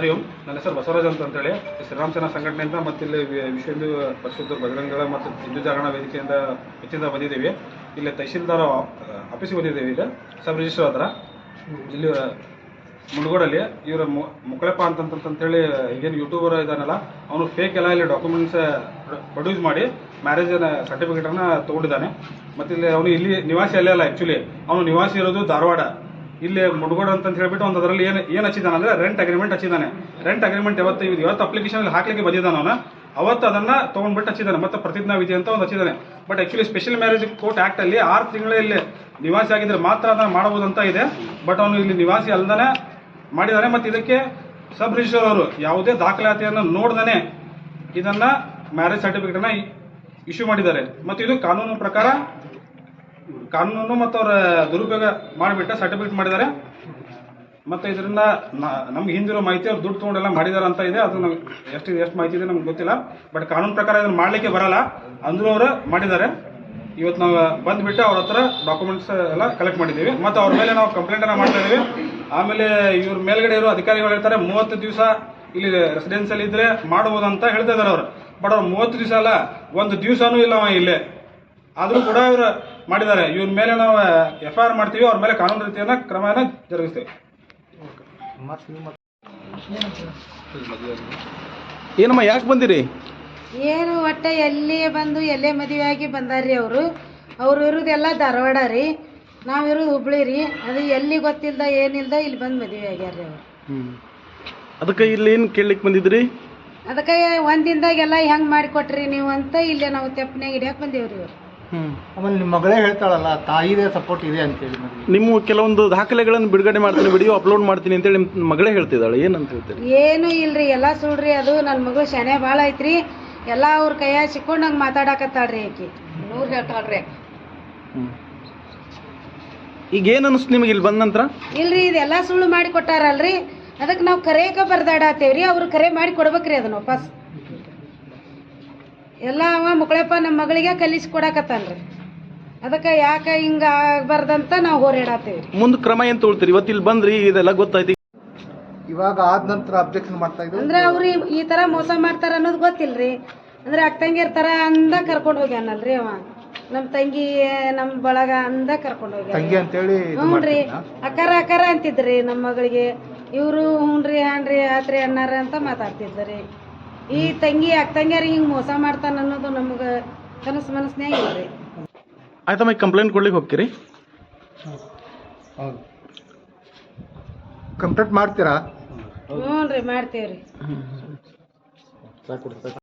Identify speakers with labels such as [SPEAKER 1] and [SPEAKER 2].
[SPEAKER 1] ಹರಿ ಓಂ ನನ್ನ ಹೆಸರು ಬಸವರಾಜ್ ಅಂತ ಅಂತೇಳಿ. ಶ್ರೀರಾಮ್ ಸೇನಾ ಸಂಘಟನೆಯಿಂದ ಮತ್ತು ಇಲ್ಲಿ ವಿಶ್ವ ಹಿಂದೂ ಪರಿಷತ್ತು ಬಜರಂಗಗಳ ಮತ್ತು ಹಿಂದೂ ಜಾಗರಣ ವೇದಿಕೆಯಿಂದ ಹೆಚ್ಚಿಂದ ಬಂದಿದ್ದೀವಿ. ಇಲ್ಲಿ ತಹಶೀಲ್ದಾರ್ ಆಫೀಸಿಗೆ ಬಂದಿದ್ದೀವಿ ಇಲ್ಲಿ. ಸಬ್ ರಿಜಿಸ್ಟರ್ ಹತ್ರ. ಇಲ್ಲಿ ಮುಳುಗೋಡಲ್ಲಿ ಇವರ ಮುಕ್ಕಳಪ್ಪ ಅಂತಂತಂತೇಳಿ ಈಗೇನು ಯೂಟ್ಯೂಬರ್ ಇದಾನಲ್ಲ ಅವನು ಫೇಕ್ ಎಲ್ಲ ಇಲ್ಲಿ ಡಾಕ್ಯುಮೆಂಟ್ಸ್ ಪ್ರೊಡ್ಯೂಸ್ ಮಾಡಿ ಮ್ಯಾರೇಜ್ ಸರ್ಟಿಫಿಕೇಟನ್ನು ತೊಗೊಂಡಿದ್ದಾನೆ. ಮತ್ತು ಇಲ್ಲಿ ಅವನು ಇಲ್ಲಿ ನಿವಾಸಿ ಅಲ್ಲೇ ಅಲ್ಲ ಆ್ಯಕ್ಚುಲಿ ಅವನು ನಿವಾಸಿ ಇರೋದು ಧಾರವಾಡ. ಇಲ್ಲಿ ಮುಡ್ಗೋಡು ಅಂತ ಹೇಳ್ಬಿಟ್ಟು ಒಂದು ಅದರಲ್ಲಿ ಏನು ಏನು ಹಚ್ಚಿದಾನೆ ಅಂದ್ರೆ ರೆಂಟ್ ಅಗ್ರಿಮೆಂಟ್ ಹಚ್ಚಿದ್ದಾನೆ. ರೆಂಟ್ ಅಗ್ರಿಮೆಂಟ್ ಯಾವತ್ತು ಇದು ಯಾವತ್ತು ಅಪ್ಲಿಕೇಶನ್ ಅಲ್ಲಿ ಹಾಕ್ಲಿಕ್ಕೆ ಬಂದಿದ್ದಾನೆ ಅವನು. ಅವತ್ತು ಅದನ್ನ ತಗೊಂಡ್ಬಿಟ್ಟು ಹಚ್ಚಿದ್ದಾನೆ. ಮತ್ತೆ ಪ್ರತಿಜ್ಞಾ ವಿಧಿ ಅಂತ ಒಂದು ಹಚ್ಚಿದ್ದಾನೆ. But actually special marriage court act ಅಲ್ಲಿ ಆರು ತಿಂಗಳ ಇಲ್ಲಿ ನಿವಾಸಿ ಆಗಿದ್ರೆ ಮಾತ್ರ ಅದನ್ನ ಮಾಡಬಹುದು ಅಂತ ಇದೆ. ಬಟ್ ಅವನು ಇಲ್ಲಿ ನಿವಾಸಿ ಅಲ್ದಾನೆ ಮಾಡಿದ್ದಾನೆ ಮತ್ತೆ ಇದಕ್ಕೆ ಸಬ್ ರಿಜಿಸ್ಟರ್ ಅವರು ಯಾವುದೇ ದಾಖಲಾತಿಯನ್ನು ನೋಡ್ದಾನೆ ಇದನ್ನ ಮ್ಯಾರೇಜ್ ಸರ್ಟಿಫಿಕೇಟನ್ನು ಇಶ್ಯೂ ಮಾಡಿದ್ದಾರೆ. ಮತ್ತು ಇದು ಕಾನೂನು ಪ್ರಕಾರ ಕಾನೂನು ಮತ್ತು ಅವರ ದುರುಪಯೋಗ ಮಾಡಿಬಿಟ್ಟು ಸರ್ಟಿಫಿಕೇಟ್ ಮಾಡಿದ್ದಾರೆ. ಮತ್ತು ಇದರಿಂದ ನಮ್ಗೆ ಹಿಂದಿರೋ ಮಾಹಿತಿ ಅವ್ರು ದುಡ್ಡು ತೊಗೊಂಡೆಲ್ಲ ಮಾಡಿದ್ದಾರೆ ಅಂತ ಇದೆ. ಅದು ನಮ್ಗೆ ಎಷ್ಟು ಎಷ್ಟು ಮಾಹಿತಿ ಇದೆ ನಮ್ಗೆ ಗೊತ್ತಿಲ್ಲ. ಬಟ್ ಕಾನೂನು ಪ್ರಕಾರ ಇದನ್ನು ಮಾಡಲಿಕ್ಕೆ ಬರಲ್ಲ. ಅಂದರೂ ಅವರು ಮಾಡಿದ್ದಾರೆ. ಇವತ್ತು ನಾವು ಬಂದುಬಿಟ್ಟು ಅವ್ರ ಹತ್ರ ಡಾಕ್ಯುಮೆಂಟ್ಸ್ ಎಲ್ಲ ಕಲೆಕ್ಟ್ ಮಾಡಿದ್ದೀವಿ. ಮತ್ತು ಅವ್ರ ಮೇಲೆ ನಾವು ಕಂಪ್ಲೇಂಟನ್ನು ಮಾಡ್ತಾ ಇದ್ದೀವಿ. ಆಮೇಲೆ ಇವ್ರ ಮೇಲ್ಗಡೆ ಇರೋ ಅಧಿಕಾರಿಗಳು ಹೇಳ್ತಾರೆ, ಮೂವತ್ತು ದಿವಸ ಇಲ್ಲಿ ರೆಸಿಡೆನ್ಸಲ್ಲಿ ಇದ್ದರೆ ಮಾಡ್ಬೋದು ಅಂತ ಹೇಳ್ತಾ ಇದ್ದಾರೆ ಅವ್ರು. ಬಟ್ ಅವ್ರು ಮೂವತ್ತು ದಿವಸ ಅಲ್ಲ, ಒಂದು ದಿವಸನೂ ಇಲ್ಲ ಇಲ್ಲೇ. ಆದರೂ ಕೂಡ ಇವರು ಮಾಡಿದ್ದಾರೆ. ಇವ್ರ ಮೇಲೆ ನಾವು ಎಫ್ ಐ ಆರ್ ಮಾಡ್ತೀವಿ ಅವ್ರ ಮೇಲೆ ಕಾನೂನು ರೀತಿಯನ್ನು ಕ್ರಮನ ಜರುಗಿಸ್ತೀವಿ.
[SPEAKER 2] ಏನಮ್ಮ ಯಾಕೆ ಬಂದಿರಿ?
[SPEAKER 3] ಏನು ಒಟ್ಟ ಎಲ್ಲಿ ಬಂದು ಎಲ್ಲೇ ಮದುವೆ ಆಗಿ ಬಂದಾರ್ರಿ ಅವರು? ಅವ್ರು ಇರೋದೆಲ್ಲ ಧಾರವಾಡ ರೀ. ನಾವು ಇರೋದು ಹುಬ್ಳಿ ರೀ. ಅದು ಎಲ್ಲಿ ಗೊತ್ತಿಲ್ಲದ ಏನಿಲ್ದ ಇಲ್ಲಿ ಬಂದು ಮದುವೆ ಆಗ್ಯಾರ್ರಿ ಅವ್ರು.
[SPEAKER 2] ಅದಕ್ಕೆ ಇಲ್ಲಿ ಏನು ಕೇಳಲಿಕ್ಕೆ ಬಂದಿದ್ರಿ?
[SPEAKER 3] ಅದಕ್ಕೆ ಒಂದಿಂದಾಗೆಲ್ಲ ಹೆಂಗೆ ಮಾಡಿಕೊಟ್ರಿ ನೀವು ಅಂತ ಇಲ್ಲೇ ನಾವು ತೆಪ್ಪನ್ಯಾಗ ಹಿಡಿಯಕ್ಕೆ ಬಂದೇವ್ರಿ ಇವ್ರು.
[SPEAKER 4] ಆಮೇಲೆ ನಿಮ್ಮ ಮಗಳೇ ಹೇಳ್ತಾಳಲ್ಲ ತಾಯಿದೇ ಸಪೋರ್ಟ್ ಇದೆ ಅಂತೇಳಿ ಮದುವೆ.
[SPEAKER 2] ನಿಮ್ಮ ಕೆಲವೊಂದು ದಾಖಲೆಗಳನ್ನು ಬಿಡುಗಡೆ ಮಾಡ್ತೀನಿ ವಿಡಿಯೋ ಅಪ್ಲೋಡ್ ಮಾಡ್ತೀನಿ ಅಂತೇಳಿ ನಿಮ್ಮ ಮಗಳೇ ಹೇಳ್ತಿದ್ದಾಳೆ ಏನಂತ ಹೇಳ್ತೀರಿ?
[SPEAKER 3] ಏನು ಇಲ್ರಿ ಎಲ್ಲ ಸುಳ್ರಿ ಅದು ನನ್ನ ಮಗಳು ಶನೆ ಭಾಳ ಐತ್ರಿ. ಎಲ್ಲ ಅವ್ರ ಕೈಯಾಗ ಸಿಕ್ಕೊಂಡು ನಂಗೆ ಮಾತಾಡಕತ್ತಾಳ್ರಿ ಆಕಿ. ನೂರು ಹೇಳ್ತಾಳ್ರಿ.
[SPEAKER 2] ಹ್ಮ್. ಈಗ ಏನು ಅನಿಸ್ತು ನಿಮಗೆ ಇಲ್ಲಿ ಬಂದ ನಂತರ?
[SPEAKER 3] ಇಲ್ರಿ ಇದೆಲ್ಲ ಸುಳ್ಳು ಮಾಡಿ ಕೊಟ್ಟಾರಲ್ರಿ. ಅದಕ್ಕೆ ನಾವು ಕರೆಯಕ ಬರ್ದಾಡತ್ತೇವ್ರಿ ಅವ್ರು ಕರೆ ಮಾಡಿ ಕೊಡ್ಬೇಕ್ರಿ ಅದನ್ನ ವಾಪಸ್. ಎಲ್ಲ ಅವ ಮಕ್ಕಳಪ್ಪ ನಮ್ಮ ಮಗಳಿಗೆ ಕಲಿಸಿ ಕೊಡಕತ್ತಾನ್ರಿ. ಅದಕ್ಕೆ ಯಾಕೆ ಹಿಂಗ ಆಗ್ಬಾರ್ದಂತ ನಾವು ಹೋರಾಡತ್ತೀವಿ
[SPEAKER 2] ಮುಂದೆ ಕ್ರಮ ಏನು ತೊಗೊಳ್ತೀರಿ? ಇವತ್ತು ಇಲ್ಲಿ ಬಂದ್ರಿ ಇದೆಲ್ಲ ಗೊತ್ತಾಯ್ತು.
[SPEAKER 4] ಇವಾಗ ಆದ ನಂತರ ಅಬ್ಜೆಕ್ಷನ್ ಮಾಡ್ತಾ ಇದ್ರು
[SPEAKER 3] ಅಂದ್ರೆ ಅವ್ರು ಈ- ಈ ತರ ಮೋಸ ಮಾಡ್ತಾರ ಅನ್ನೋದು ಗೊತ್ತಿಲ್ರಿ. ಅಂದ್ರೆ ಅಕ್ಕಂಗಿರ್ ತರ ಅಂದ ಕರ್ಕೊಂಡು ಹೋಗ್ಯಾನಲ್ರಿ ಅವ. ನಮ್ ತಂಗಿ ನಮ್ ಬಳಗ ಅಂದ ಕರ್ಕೊಂಡು ಹೋಗ್ಯಾನ.
[SPEAKER 4] ತಂಗಿ ಅಂತೇಳಿ ಇದು
[SPEAKER 3] ಹ್ಞೂನ್ರಿ.
[SPEAKER 4] ಮಾಡ್ತಿದ್ನ?
[SPEAKER 3] ಅಕ್ಕಾರ ಅಕ್ಕಾರ ಅಂತಿದ್ರಿ ನಮ್ಮ ಮಗಳಿಗೆ. ಇವರು ಹ್ಞೂನ್ರಿ ಹಾನ್ರಿ ಆತ್ರಿ ಅಣ್ಣಾರ ಅಂತ ಮಾತಾಡ್ತಿದ್ರಿ. ಈ ತಂಗಿ ಅಕ್ಕ ತಂಗಿಯರ್ ಹಿಂಗ್ ಮೋಸ ಮಾಡ್ತಾನ ಅನ್ನೋದು ನಮ್ಗ ಕನಸು ಮನಸ್ಸಿನಾಗ ಇಲ್ಲ ರೀ.
[SPEAKER 2] ಆಯ್ತಮ್ಮ ಈಗ ಕಂಪ್ಲೇಂಟ್ ಕೊಡ್ಲಿಕ್ಕೆ ಹೋಗ್ತೀರಿ?
[SPEAKER 4] ಹೌದು. ಕಂಪ್ಲೇಂಟ್ ಮಾಡ್ತೀರಾ?
[SPEAKER 3] ಹ್ಞೂ ರೀ ಮಾಡ್ತೀವಿ ಮಾಡ್ತೇವ್ರಿ